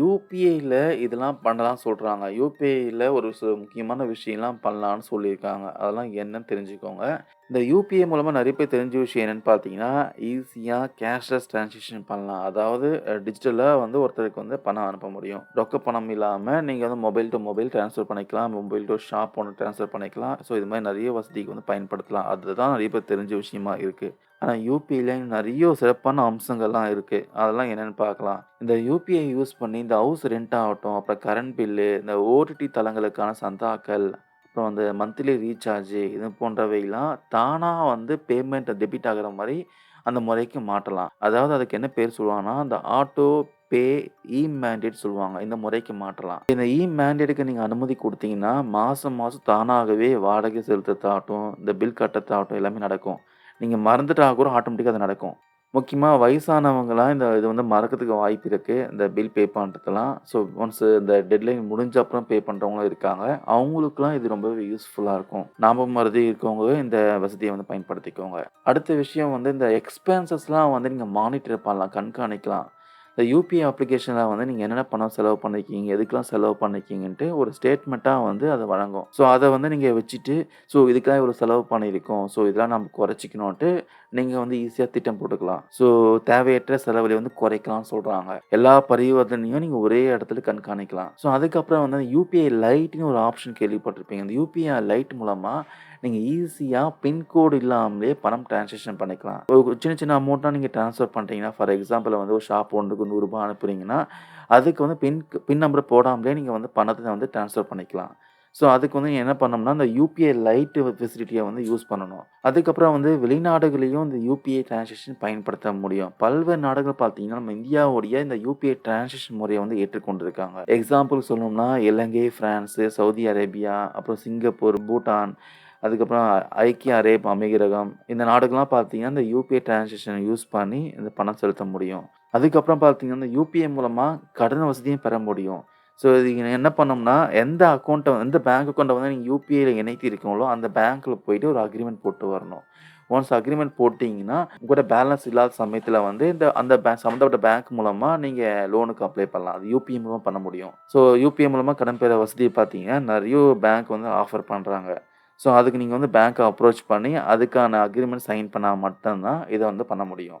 யூபிஐயில் இதெல்லாம் பண்ணலாம் சொல்கிறாங்க யூபிஐயில் ஒரு சில முக்கியமான விஷயம்லாம் பண்ணலான்னு சொல்லியிருக்காங்க. அதெல்லாம் என்னன்னு தெரிஞ்சுக்கோங்க. இந்த யூபிஐ மூலமாக நிறைய பேர் தெரிஞ்ச விஷயம் என்னென்னு பார்த்தீங்கன்னா, ஈஸியாக கேஷ்லெஸ் டிரான்சாக்ஷன் பண்ணலாம். அதாவது டிஜிட்டலாக வந்து ஒருத்தருக்கு வந்து பணம் அனுப்ப முடியும். ரொக்க பணம் இல்லாமல் நீங்கள் வந்து மொபைல் டு மொபைல் ட்ரான்ஸ்ஃபர் பண்ணிக்கலாம். மொபைல் டு ஷாப் ஒன்று ட்ரான்ஸ்ஃபர் பண்ணிக்கலாம். ஸோ இது மாதிரி நிறைய வசதிக்கு வந்து பயன்படுத்தலாம். அதுதான் நிறைய பேர் தெரிஞ்ச விஷயமா இருக்குது ஆனா யூபிஐல நிறைய சிறப்பான அம்சங்கள்லாம் இருக்கு. அதெல்லாம் என்னன்னு பார்க்கலாம். இந்த யூபிஐ யூஸ் பண்ணி இந்த ஹவுஸ் ரெண்ட் ஆகட்டும், அப்புறம் கரண்ட் பில்லு, இந்த ஓடிடி தளங்களுக்கான சந்தாக்கள், அப்புறம் அந்த மந்த்லி ரீசார்ஜ் இது போன்றவைலாம் தானா வந்து பேமெண்ட் டெபிட் ஆகுற மாரி அந்த முறைக்கு மாற்றலாம். அதாவது அதுக்கு என்ன பேர் சொல்லுவாங்கன்னா, அந்த ஆட்டோ பே இ மேண்டேட் சொல்லுவாங்க. இந்த முறைக்கு மாற்றலாம். இந்த இ மேண்டேட்க்கு நீங்க அனுமதி குடுத்தீங்கன்னா, மாசம் மாசம் தானாகவே வாடகை செலுத்தத்தாகட்டும் இந்த பில் கட்டத்தாகட்டும் எல்லாமே நடக்கும். நீங்கள் மறந்துட்டா கூட ஆட்டோமேட்டிக்காக அது நடக்கும். முக்கியமாக வயசானவங்களாம் இந்த இது வந்து மறக்கிறதுக்கு வாய்ப்பு இருக்குது இந்த பில் பே பண்ணுறதுலாம் ஸோ ஒன்ஸ் இந்த டெட்லைன் முடிஞ்ச அப்புறம் பே பண்ணுறவங்களும் இருக்காங்க. அவங்களுக்குலாம் இது ரொம்பவே யூஸ்ஃபுல்லாக இருக்கும். நாம மருதி இருக்கவங்க இந்த வசதியை வந்து பயன்படுத்திக்கோங்க. அடுத்த விஷயம் வந்து இந்த எக்ஸ்பென்சஸ்லாம் வந்து நீங்கள் மானிட்டர் பண்ணலாம், கண்காணிக்கலாம். இந்த யூபிஐ அப்ளிகேஷனில் வந்து நீங்கள் என்னென்ன பணம் செலவு பண்ணிக்கிங்க எதுக்கெல்லாம் செலவு பண்ணிக்கிங்கன்ட்டு ஒரு ஸ்டேட்மெண்ட்டாக வந்து அதை வழங்கும். ஸோ அதை வந்து நீங்கள் வச்சுட்டு, ஸோ இதுக்கெல்லாம் இவ்வளோ செலவு பண்ணியிருக்கோம். ஸோ இதெல்லாம் நம்ம குறைச்சிக்கணுன்ட்டு நீங்கள் வந்து ஈஸியாக திட்டம் போட்டுக்கலாம். ஸோ தேவையற்ற செலவில் வந்து குறைக்கலாம்னு சொல்கிறாங்க எல்லா பரிவர்த்தனையும் நீங்கள் ஒரே இடத்துல கண்காணிக்கலாம். ஸோ அதுக்கப்புறம் வந்து யூபிஐ லைட்ன்னு ஒரு ஆப்ஷன் கேள்விப்பட்டிருப்பீங்க. இந்த யூபிஐ லைட் மூலமாக நீங்கள் ஈஸியாக பின்கோடு இல்லாமலே பணம் டிரான்சாக்ஷன் பண்ணிக்கலாம். ஒரு சின்ன சின்ன அமௌண்ட்டாக நீங்கள் ட்ரான்ஸ்ஃபர் பண்ணுறீங்கன்னா ஃபார் எக்ஸாம்பிள் வந்து ஒரு ஷாப் ஒன்றுக்கு நூறுரூபா அனுப்புறீங்கன்னா, அதுக்கு வந்து பின் பின் நம்பர் போடாமலே நீங்கள் வந்து பணத்தை வந்து ட்ரான்ஸ்ஃபர் பண்ணிக்கலாம். ஸோ அதுக்கு வந்து என்ன பண்ணோம்னா அந்த யூபிஐ லைட்டு ஃபெசிலிட்டியை வந்து யூஸ் பண்ணணும். அதுக்கப்புறம் வந்து வெளிநாடுகளையும் இந்த யூபிஐ டிரான்சாக்ஷன் பயன்படுத்த முடியும். பல்வேறு நாடுகள் பார்த்தீங்கன்னா, நம்ம இந்தியாவுடைய இந்த யூபிஐ டிரான்சாக்ஷன் முறையை வந்து ஏற்றுக்கொண்டிருக்காங்க. எக்ஸாம்பிள் சொல்லணும்னா, இலங்கை, ஃப்ரான்ஸு சவுதி அரேபியா, அப்புறம் சிங்கப்பூர், பூட்டான், அதுக்கப்புறம் ஐக்கிய அரேப் அமீரகம் இந்த நாடுகள்லாம் பார்த்தீங்கன்னா, இந்த யூபிஐ டிரான்சாக்ஷனை யூஸ் பண்ணி இந்த பணம் செலுத்த முடியும். அதுக்கப்புறம் பார்த்தீங்கன்னா, இந்த யூபிஐ மூலமாக கடன் வசதியும் பெற முடியும். ஸோ இது என்ன பண்ணோம்னா எந்த அக்கௌண்ட்டை எந்த பேங்க் அக்கௌண்ட்டை வந்து நீங்கள் யூபிஐயில் இணைத்து இருக்கீங்களோ, அந்த பேங்க்கில் போயிட்டு ஒரு அக்ரிமெண்ட் போட்டு வரணும். ஒன்ஸ் அக்ரிமெண்ட் போட்டிங்கன்னா உங்களோட பேலன்ஸ் இல்லாத சமயத்தில் வந்து இந்த அந்த பேங்க் சம்மந்தப்பட்ட பேங்க் மூலமாக நீங்கள் லோனுக்கு அப்ளை பண்ணலாம். அது யூபிஐ மூலமாக பண்ண முடியும். ஸோ யூபிஐ மூலமாக கடன் பெற வசதிய பார்த்தீங்கன்னா, நிறைய பேங்க் வந்து ஆஃபர் பண்ணுறாங்க ஸோ அதுக்கு நீங்கள் வந்து பேங்க்கை அப்ரோச் பண்ணி, அதுக்கான அக்ரிமெண்ட் சைன் பண்ணால் மட்டும்தான் இதை வந்து பண்ண முடியும்.